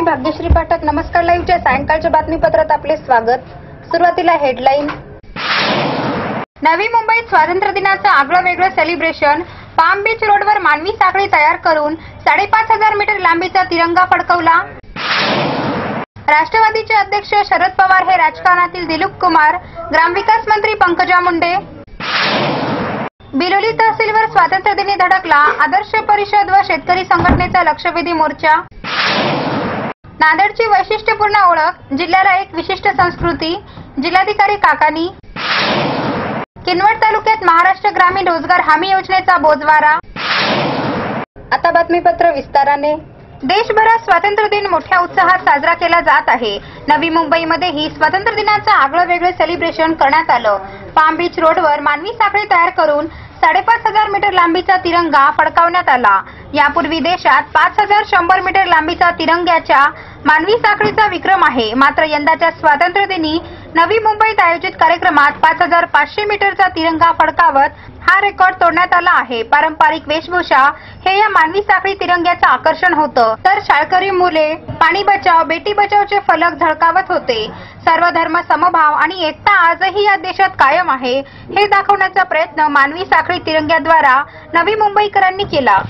मी भाग्यश्री पाठक. नमस्कार लाईव्हच्या सायंकाळच्या बातमीपत्रात आपले स्वागत. सुरुवातीला हेडलाईन. नवी मुंबईत स्वातंत्र्य दिनाचं आगळं वेगळं सेलिब्रेशन पाम बीच रोडवर मानवी साखळी तयार करून साडेपाच हजार मीटर लांबीचा तिरंगा फडकवला. राष्ट्रवादीचे अध्यक्ष शरद पवार हे राजकारणातील दिलीप कुमार ग्रामविकास मंत्री पंकजा मुंडे. बिलोली तहसीलवर स्वातंत्र्य दिनी धडकला आदर्श परिषद व शेतकरी संघटनेचा लक्षवेधी मोर्चा. नांदेडची वैशिष्ट्यपूर्ण ओळख जिल्ह्याला एक विशिष्ट संस्कृती जिल्हाधिकारी काकानी. किनवट तालुक्यात महाराष्ट्र ग्रामीण रोजगार हमी योजनेचा बोजवारा. आता बातमीपत्र विस्ताराने. देशभरात स्वातंत्र्य दिन मोठ्या उत्साहात साजरा केला जात आहे. नवी मुंबईमध्येही स्वातंत्र्य दिनाचं आगळं वेगळं सेलिब्रेशन करण्यात आलं. पाम बीच रोडवर मानवी साखळी तयार करून साडेपाच हजार मीटर लांबीचा तिरंगा फडकावण्यात आला. यापूर्वी देशात पाच हजार शंभर मीटर लांबीचा तिरंग्याच्या मानवी साखळीचा विक्रम आहे. मात्र यंदाच्या स्वातंत्र्य दिनी नवी मुंबईत आयोजित कार्यक्रमात पाच हजार पाचशे मीटरचा तिरंगा फडकावत हा रेकॉर्ड तोडण्यात आला आहे. पारंपरिक वेशभूषा हे या मानवी साखळी तिरंग्याचं आकर्षण होतं. तर शाळकरी मुले पाणी बचाव बेटी बचावचे फलक झळकावत होते. सर्व धर्म समभाव आणि एकता आजही या देशात कायम आहे हे दाखवण्याचा प्रयत्न मानवी साखळी तिरंग्याद्वारा नवी मुंबईकरांनी केला.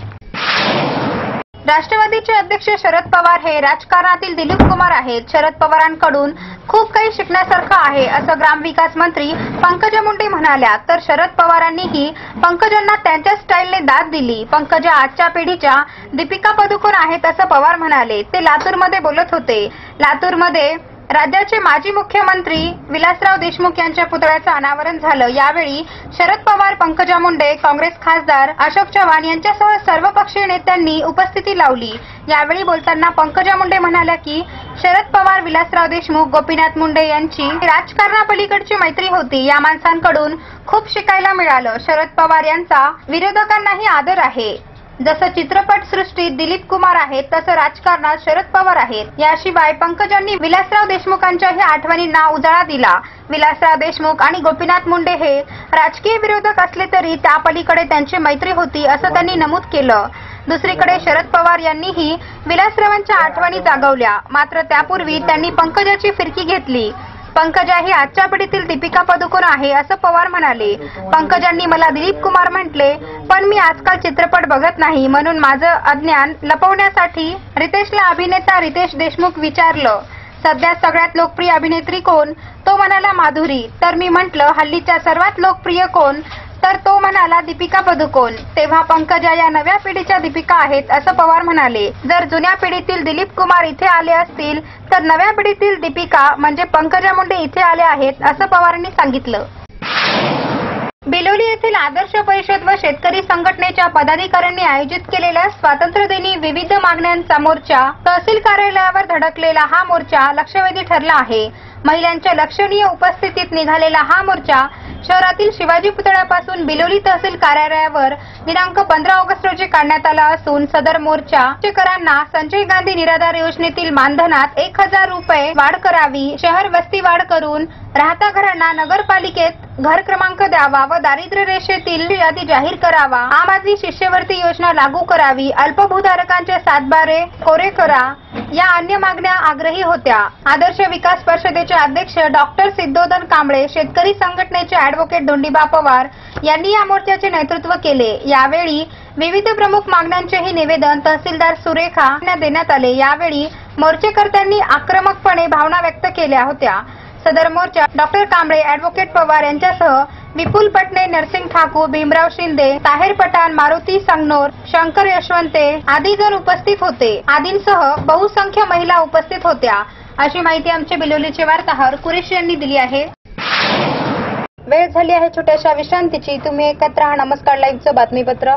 राष्ट्रवादीचे अध्यक्ष शरद पवार हे राजकारणातील दिलीप कुमार आहेत. शरद पवारांकडून खूप काही शिकण्यासारखं आहे असं ग्रामविकास मंत्री पंकजा मुंडे म्हणाल्या. तर शरद पवारांनीही पंकजांना त्यांच्या स्टाईलने दाद दिली. पंकजा आजच्या पिढीच्या दीपिका पदुकोण आहेत असं पवार म्हणाले. ते लातूरमध्ये बोलत होते. लातूरमध्ये राज्याचे माजी मुख्यमंत्री विलासराव देशमुख यांच्या पुतळ्याचं अनावरण झालं. यावेळी शरद पवार पंकजा मुंडे काँग्रेस खासदार अशोक चव्हाण यांच्यासह सर्वपक्षीय नेत्यांनी उपस्थिती लावली. यावेळी बोलताना पंकजा मुंडे म्हणाल्या की शरद पवार विलासराव देशमुख गोपीनाथ मुंडे यांची राजकारणापलीकडची मैत्री होती. या माणसांकडून खूप शिकायला मिळालं. शरद पवार यांचा विरोधकांनाही आदर आहे. जसं चित्रपट सृष्टीत दिलीप कुमार आहेत तसं राजकारणात शरद पवार आहेत. याशिवाय पंकजांनी विलासराव देशमुखांच्याही आठवणींना उजाळा दिला. विलासराव देशमुख आणि गोपीनाथ मुंडे हे राजकीय विरोधक असले तरी त्यापलीकडे त्यांची मैत्री होती असं त्यांनी नमूद केलं. दुसरीकडे शरद पवार यांनीही विलासरावांच्या आठवणी जागवल्या. मात्र त्यापूर्वी त्यांनी पंकजाची फिरकी घेतली. पंकजा ही आजच्या पिढीतील दीपिका पदुकोण आहे असं पवार म्हणाले. पंकजांनी मला दिलीप कुमार म्हटले पण मी आजकाल चित्रपट बघत नाही म्हणून माझं अज्ञान लपवण्यासाठी रितेशला अभिनेता रितेश देशमुख विचारलं. सध्या सगळ्यात लोकप्रिय अभिनेत्री कोण? तो म्हणाला माधुरी. तर मी म्हंटल हल्लीच्या सर्वात लोकप्रिय कोण? तर तो म्हणाला दीपिका पदुकोण तेव्हा पंकजा या नव्या पिढीच्या दीपिका आहेत असं पवार म्हणाले. जर जुन्या पिढीतील दिलीप कुमार इथे आले असतील तर नव्या पिढीतील दीपिका म्हणजे पंकजा मुंडे इथे आले आहेत असं पवारांनी सांगितलं. बिलोली येथील आदर्श परिषद व शेतकरी संघटनेच्या पदाधिकाऱ्यांनी आयोजित केलेल्या स्वातंत्र्यदिनी विविध मागण्यांचा मोर्चा तहसील कार्यालयावर धडकलेला हा मोर्चा लक्षवेधी ठरला आहे. महिलांच्या लक्षणीय उपस्थितीत निघालेला हा मोर्चा शहरातील शिवाजी पुतळ्यापासून बिलोली तहसील कार्यालयावर दिनांक पंधरा ऑगस्ट रोजी काढण्यात आला असून सदर मोर्चा शेतकऱ्यांना संजय गांधी निराधार योजनेतील मानधनात एक हजार रुपये वाढ करावी शहर वस्ती वाढ करून राहता घरांना नगरपालिकेत घर क्रमांक द्यावा व दारिद्र्य रेषेतील यादी जाहीर करावा. आम आदमी शिष्यवृत्ती योजना लागू करावी. अल्पभूधारकांचे सातबारे कोरे करा. या अन्य मागण्या आग्रही होत्या. आदर्श विकास परिषदेचे अध्यक्ष डॉक्टर सिद्धोदन कांबळे शेतकरी संघटनेचे अॅडव्होकेट दोंडीबा पवार यांनी या मोर्चाचे नेतृत्व केले. यावेळी विविध प्रमुख मागण्यांचेही निवेदन तहसीलदार सुरेखा यांना देण्यात आले. यावेळी मोर्चेकर्त्यांनी आक्रमकपणे भावना व्यक्त केल्या होत्या. सदर मोर्चा डॉक्टर कांबळे अॅडव्होकेट पवार यांच्यासह विपुल पटणे नरसिंग ठाकूर भीमराव शिंदे ताहेर पठाण मारुती संगनोर शंकर यशवंते आदी जण उपस्थित होते. आदींसह बहुसंख्य महिला उपस्थित होत्या. अशी माहिती आमचे बिलोलीचे वार्ताहर कुरेश यांनी दिली आहे. वेळ झाली आहे छोट्याशा विश्रांतीची. तुम्ही एकत्र हा नमस्कार. लाईव्हचं बातमीपत्र.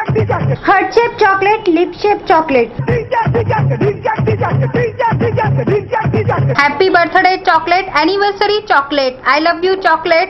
heart shape chocolate lip shape chocolate happy birthday chocolate anniversary chocolate I love you chocolate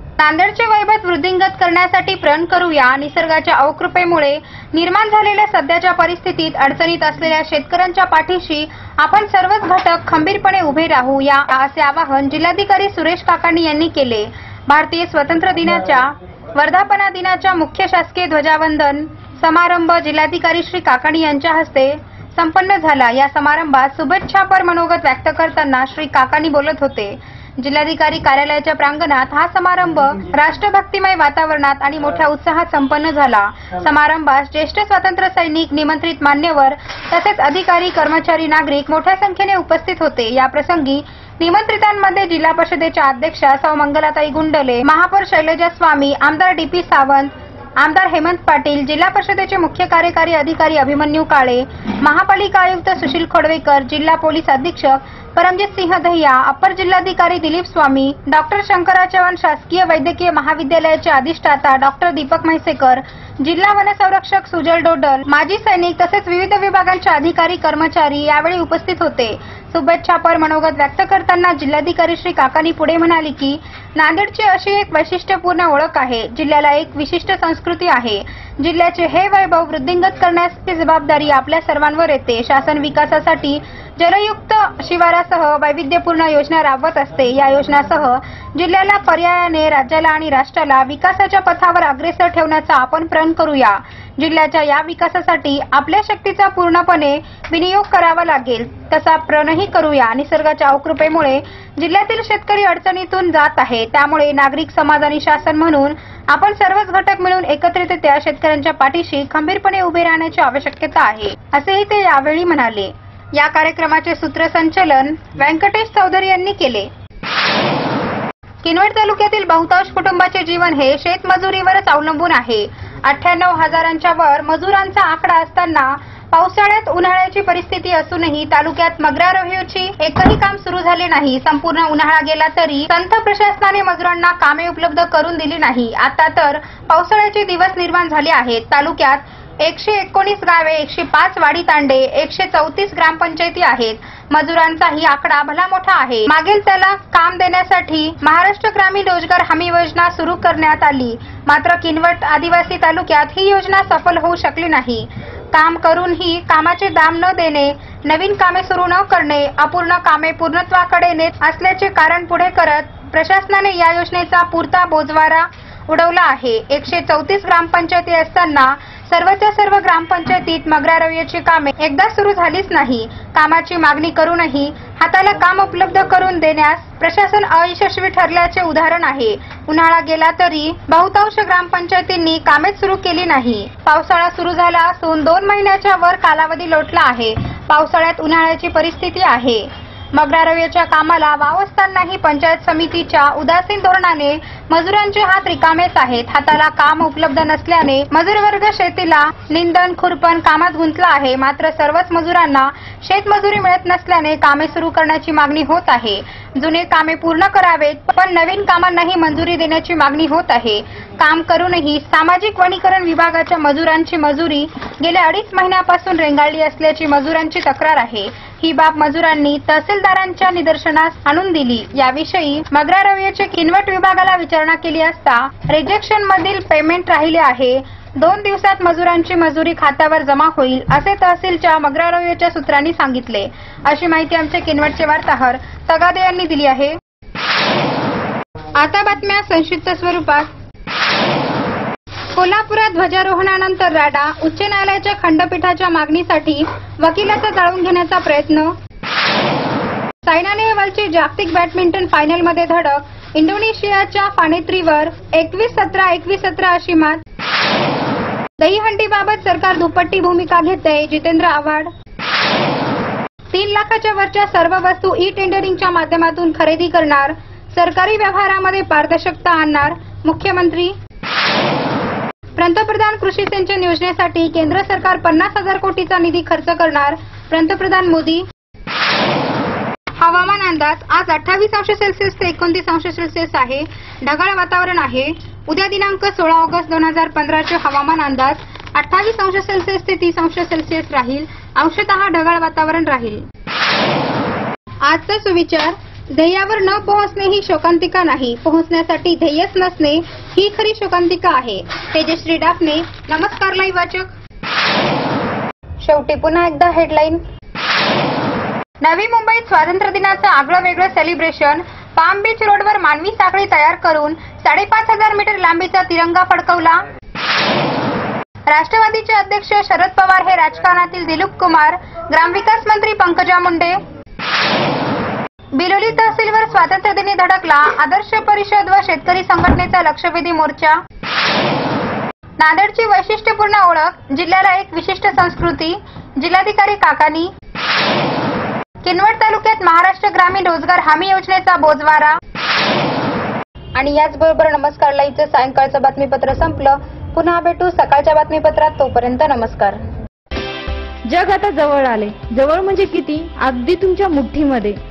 नांदेडचे वैभव वृद्धिंगत करण्यासाठी प्रण करूया. निसर्गाच्या अवकृपेमुळे निर्माण झालेल्या सध्याच्या परिस्थितीत अडचणीत असलेल्या शेतकऱ्यांच्या पाठीशी आपण सर्वच घटक खंबीरपणे उभे राहू या असे आवाहन जिल्हाधिकारी सुरेश काकाणी यांनी केले. भारतीय स्वतंत्र दिनाच्या वर्धापना दिनाच्या मुख्य शासकीय ध्वजावंदन समारंभ जिल्हाधिकारी श्री काकाणी यांच्या हस्ते संपन्न झाला. या समारंभात शुभेच्छापर मनोगत व्यक्त करताना श्री काकाणी बोलत होते. जिल्हाधिकारी कार्यालयाच्या प्रांगणात हा समारंभ राष्ट्रभक्तिमय वातावरणात आणि मोठ्या उत्साहात संपन्न झाला. समारंभास ज्येष्ठ स्वातंत्र्य सैनिक निमंत्रित मान्यवर तसेच अधिकारी कर्मचारी नागरिक मोठ्या संख्येने उपस्थित होते. या प्रसंगी निमंत्रितांमध्ये जिल्हा परिषदेच्या अध्यक्षा सौ मंगलाताई गुंडले महापौर शैलजा स्वामी आमदार डी पी सावंत आमदार हेमंत पाटील जिल्हा परिषदेचे मुख्य कार्यकारी अधिकारी अभिमन्यू काळे महापालिका आयुक्त सुशील खोडवेकर जिल्हा पोलीस अधीक्षक परमजित सिंह दहिया अपर जिल्हाधिकारी दिलीप स्वामी डॉक्टर शंकरा चव्हाण शासकीय वैद्यकीय महाविद्यालयाचे अधिष्ठाता डॉक्टर दीपक म्हैसेकर जिल्हा वनसंरक्षक सुजल डोडल माजी सैनिक तसेच विविध विभागांचे अधिकारी कर्मचारी यावेळी उपस्थित होते. शुभेच्छापर मनोगत व्यक्त करताना जिल्हाधिकारी श्री काकानी पुढे म्हणाले की नांदेडची अशी एक वैशिष्ट्यपूर्ण ओळख आहे जिल्ह्याला एक विशिष्ट संस्कृती आहे. जिल्ह्याचे हे वैभव वृद्धिंगत करण्याची जबाबदारी आपल्या सर्वांवर येते. शासन विकासासाठी जलयुक्त शिवारासह वैविध्यपूर्ण योजना राबवत असते. या योजनासह जिल्ह्याला पर्यायाने राज्याला आणि राष्ट्राला विकासाच्या पथावर अग्रेसर ठेवण्याचा आपण प्रण करूया. जिल्ह्याच्या या विकासासाठी आपल्या शक्तीचा पूर्णपणे विनियोग करावा लागेल. तसा प्रणही करूया. निसर्गाच्या अवकृपेमुळे जिल्ह्यातील शेतकरी अडचणीतून जात आहे. त्यामुळे नागरिक समाज आणि शासन म्हणून आपण सर्वच घटक मिळून एकत्रितरित्या शेतकऱ्यांच्या पाठीशी खंबीरपणे उभे राहण्याची आवश्यकता आहे असेही ते यावेळी म्हणाले. या कार्यक्रमाचे सूत्रसंचलन व्यंकटेश चौधरी यांनी केले. किनवट तालुक्यातील बहुतांश कुटुंबाचे जीवन हे शेतमजुरीवरच अवलंबून आहे. अठ्ठ्याण्णव हजारांच्या वर मजुरांचा आकडा असताना पावसाळ्यात उन्हाळ्याची परिस्थिती असूनही तालुक्यात मगरा रोहिओची एकही काम सुरू झाले नाही. संपूर्ण उन्हाळा गेला तरी संत प्रशासनाने मजुरांना कामे उपलब्ध करून दिली नाही. आता तर पावसाळ्याचे दिवस निर्माण झाले आहेत. तालुक्यात एकशे एकोणीस गावे एकशे पाच वाडी तांडे एकशे चौतीस ग्रामपंचायती आहेत. मजुरांचाही आकडा भला मोठा आहे. मागील त्याला काम देण्यासाठी महाराष्ट्र ग्रामीण रोजगार हमी योजना सुरू करण्यात आली. मात्र किनवट आदिवासी तालुक्यात ही योजना सफल होऊ शकली नाही. काम करूनही कामाचे दाम न देणे नवीन कामे सुरू न करणे अपूर्ण कामे पूर्णत्वाकडे नेत असल्याचे कारण पुढे करत प्रशासनाने या योजनेचा पुरता बोजवारा उडवला आहे. एकशे चौतीस ग्रामपंचायती असताना सर्वच्या सर्व ग्रामपंचायतीत मगरारव्याची कामे एकदा सुरू झालीच नाही. कामाची मागणी करूनही हाताला काम उपलब्ध करून देण्यास प्रशासन अयशस्वी ठरल्याचे उदाहरण आहे. उन्हाळा गेला तरी बहुतांश ग्रामपंचायतींनी कामेच सुरू केली नाही. पावसाळा सुरू झाला असून दोन महिन्याच्या वर कालावधी लोटला आहे. पावसाळ्यात उन्हाळ्याची परिस्थिती आहे. मगरा कामाला वाव असतानाही पंचायत समितीच्या उदासीन धोरणाने मजुरांचे हात रिकामेच आहेत. हाताला काम उपलब्ध नसल्याने मजूर वर्ग शेतीला निंदन खुरपण कामात गुंतला आहे. मात्र सर्वच मजुरांना शेतमजुरी मिळत नसल्याने कामे सुरू करण्याची मागणी होत आहे. जुने कामे पूर्ण करावेत पण नवीन कामांनाही मंजुरी देण्याची मागणी होत आहे. काम करूनही सामाजिक वनीकरण विभागाच्या मजुरांची मजुरी गेल्या अडीच महिन्यापासून रेंगाळली असल्याची मजुरांची तक्रार आहे. ही बाब मजुरांनी तहसीलदारांच्या निदर्शनास आणून दिली. याविषयी मगरा रवयाचे किनवट विभागाला विचारणा केली असता रिजेक्शन मधील पेमेंट राहिले आहे. दोन दिवसात मजुरांची मजुरी खात्यावर जमा होईल असे तहसीलच्या मगरा सूत्रांनी सांगितले. अशी माहिती आमचे किनवटचे वार्ताहर तगादे यांनी दिली आहे. आता बातम्या संक्षिप्त स्वरूपात. कोल्हापुरात ध्वजारोहणानंतर राडा उच्च न्यायालयाच्या खंडपीठाच्या मागणीसाठी वकिलाचा जाळून घेण्याचा प्रयत्न. सायना नेहवालची जागतिक बॅडमिंटन फायनलमध्ये धडक. इंडोनेशियाच्या फानेत्रीवर एकवीस सतरा एकवीस सतरा अशी मात. दहीहंडीबाबत सरकार दुपट्टी भूमिका घेते जितेंद्र आव्हाड. तीन लाखाच्या वरच्या सर्व वस्तू ई टेंडरिंगच्या माध्यमातून खरेदी करणार. सरकारी व्यवहारामध्ये पारदर्शकता आणणार मुख्यमंत्री. पंतप्रधान कृषी सिंचन योजनेसाठी केंद्र सरकार पन्नास हजार कोटीचा निधी खर्च करणार पंतप्रधान मोदी. हवामान अंदाज आज अठ्ठावीस अंश सेल्सिअस ते एकोणतीस अंश सेल्सिअस आहे. ढगाळ वातावरण आहे. उद्या दिनांक सोळा ऑगस्ट दोन हजार पंधराचे हवामान अंदाज अठ्ठावीस अंश सेल्सिअस ते तीस अंश सेल्सिअस राहील. अंशतः ढगाळ वातावरण राहील. आजचा सुविचार ध्येयावर न पोहोचणे ही शोकांतिका नाही. पोहोचण्यासाठी ध्येयच नसणे ही खरी शोकांतिका आहे. तेजश्री डाफने नमस्कार लाई वाचक. शेवटी पुन्हा एकदा हेडलाईन नवी मुंबईत स्वातंत्र्य दिनाचं आगळं वेगळं सेलिब्रेशन पाम बीच रोडवर मानवी साखळी तयार करून साडेपाच हजार मीटर लांबीचा तिरंगा फडकवला. राष्ट्रवादीचे अध्यक्ष शरद पवार हे राजकारणातील दिलीप कुमार. ग्रामविकास मंत्री पंकजा मुंडे. बिलोली तहसीलवर स्वातंत्र्य दिनी धडकला आदर्श परिषद व शेतकरी संघटनेचा लक्षवेधी मोर्चा. नांदेडची वैशिष्ट्यपूर्ण ओळख जिल्ह्याला एक विशिष्ट संस्कृती जिल्हाधिकारी काकानी. किनवट तालुक्यात महाराष्ट्र ग्रामीण रोजगार हमी योजनेचा बोजवारा. आणि याचबरोबर नमस्कार लाईव्हचं सायंकाळचं बातमीपत्र संपलं. पुन्हा भेटू सकाळच्या बातमीपत्रात तोपर्यंत नमस्कार. जग आता जवळ आले. जवळ म्हणजे किती? अगदी तुमच्या मुठ्ठीमध्ये.